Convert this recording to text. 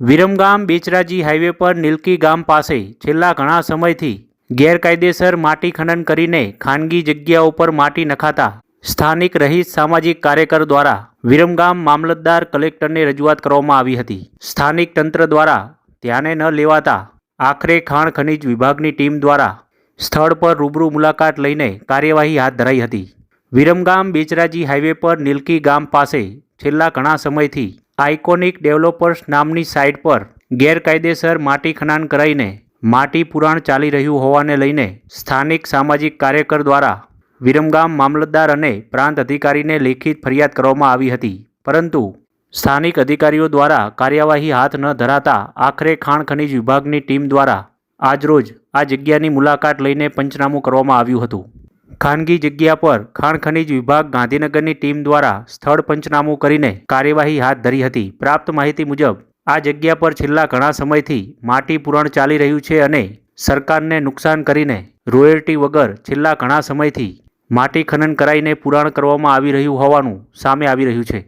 Viramgam Becharaji highway પર નીલકી ગામ પાસે છેલ્લા ઘણા સમયથી ગેરકાયદેસર માટી ખનન કરીને ખાનગી જગ્યા ઉપર માટી નખાતા સ્થાનિક રહીત સામાજિક કાર્યકર દ્વારા વિરમગામ મામલતદાર કલેક્ટરને રજૂઆત કરવામાં આવી હતી. સ્થાનિક તંત્ર દ્વારા ધ્યાને ન લેવાતા આખરે ખાણ ખનિજ વિભાગની ટીમ દ્વારા સ્થળ પર રૂબરૂ મુલાકાત લઈને કાર્યવાહી હાથ ધરાઈ હતી. વિરમગામ બેચરાજી હાઈવે પર નીલકી ગામ પાસે છેલ્લા ઘણા સમયથી આઇકોનિક ડેવલપર્સ નામની સાઇટ પર ગેરકાયદેસર માટી ખનન કરાઈને માટી પુરાણ ચાલી રહ્યું હોવાને લઈને સ્થાનિક સામાજિક કાર્યકર દ્વારા વિરમગામ મામલતદાર અને પ્રાંત અધિકારીને લેખિત ફરિયાદ કરવામાં આવી હતી. પરંતુ સ્થાનિક અધિકારીઓ દ્વારા કાર્યવાહી હાથ ન ધરાતા આખરે ખાણ ખનીજ વિભાગની ટીમ દ્વારા આજરોજ આ જગ્યાની મુલાકાત લઈને પંચનામું કરવામાં આવ્યું હતું. ખાનગી જગ્યા પર ખાણ ખનીજ વિભાગ ગાંધીનગરની ટીમ દ્વારા સ્થળ પંચનામું કરીને કાર્યવાહી હાથ ધરી હતી. પ્રાપ્ત માહિતી મુજબ, આ જગ્યા પર છેલ્લા ઘણા સમયથી માટી પૂરણ ચાલી રહ્યું છે અને સરકારને નુકસાન કરીને રોયલ્ટી વગર છેલ્લા ઘણા સમયથી માટી ખનન કરાઈને પુરાણ કરવામાં આવી રહ્યું હોવાનું સામે આવી રહ્યું છે.